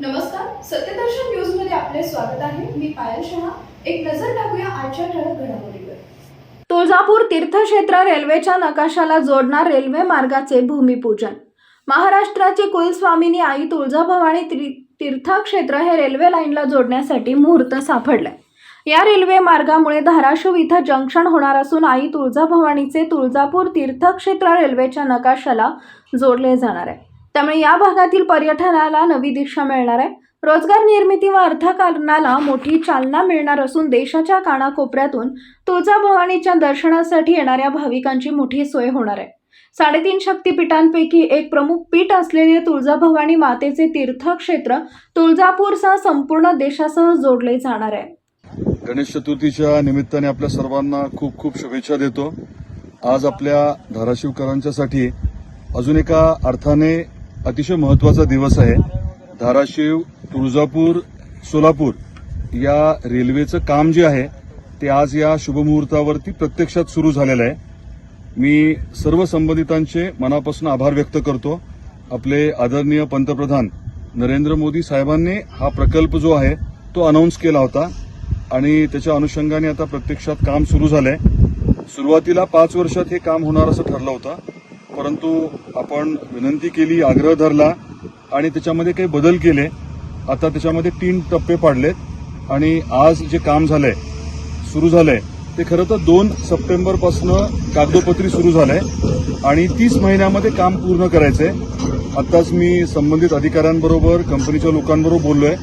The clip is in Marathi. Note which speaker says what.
Speaker 1: नमस्कार सत्यदर्शन न्यूजमध्ये आपले स्वागत आहे. मी पायल शहा. एक नजर टाकूया आजच्या ठळक घडामोडीवर. तुळजापूर तीर्थक्षेत्र रेल्वेच्या नकाशाला जोडणार रेल्वे मार्गाचे भूमिपूजन. महाराष्ट्राची कुलस्वामिनी आई तुळजाभवानी तीर्थक्षेत्र हे रेल्वे लाईनला जोडण्यासाठी मुहूर्त सापडलाय. या रेल्वे मार्गामुळे धाराशिव इथं जंक्शन होणार असून आई तुळजाभवानीचे तुळजापूर तीर्थक्षेत्र रेल्वेच्या नकाशाला जोडले जाणार आहे. त्यामुळे या भागातील पर्यटनाला नवी दिशा मिळणार आहे. रोजगार निर्मिती व अर्थकारणाला मोठी चालना मिळणार असून देशाच्या कानाकोपऱ्यातून तुळजाभवानीच्या दर्शनासाठी येणाऱ्या भाविकांची मोठी सोय होणार आहे. साडेतीन शक्तिपीठांपैकी एक प्रमुख पीठ असलेले तुळजाभवानी मातेचे तीर्थक्षेत्र तुळजापूरसह संपूर्ण देशासह जोडले जाणार आहे.
Speaker 2: गणेश चतुर्थीच्या निमित्ताने आपल्या सर्वांना खूप खूप शुभेच्छा देतो. आज आपल्या धाराशिवकरांच्यासाठी अजून एका अर्थाने अतिशय महत्त्वाचा दिवस आहे. धाराशिव तुळजापूर सोलापूर या रेल्वेचं काम जे आहे ते आज या शुभमुहूर्तावरती प्रत्यक्षात सुरू झालेलं आहे. मी सर्व संबंधितांचे मनापासून आभार व्यक्त करतो. आपले आदरणीय पंतप्रधान नरेंद्र मोदी साहेबांनी हा प्रकल्प जो आहे तो अनाऊन्स केला होता आणि त्याच्या अनुषंगाने आता प्रत्यक्षात काम सुरू झालंय. सुरुवातीला पाच वर्षात हे काम होणार असं ठरलं होतं. परंतु आपण विनंती केली आग्रह धरला आणि त्याच्यामध्ये काही बदल केले. आता त्याच्यामध्ये तीन टप्पे पाडलेत आणि आज जे काम झालंय सुरू झालंय ते खरं तर दोन सप्टेंबरपासून कागदोपत्री सुरू झालंय आणि तीस महिन्यामध्ये काम पूर्ण करायचंय. आत्ताच मी संबंधित अधिकाऱ्यांबरोबर कंपनीच्या लोकांबरोबर बोललोय.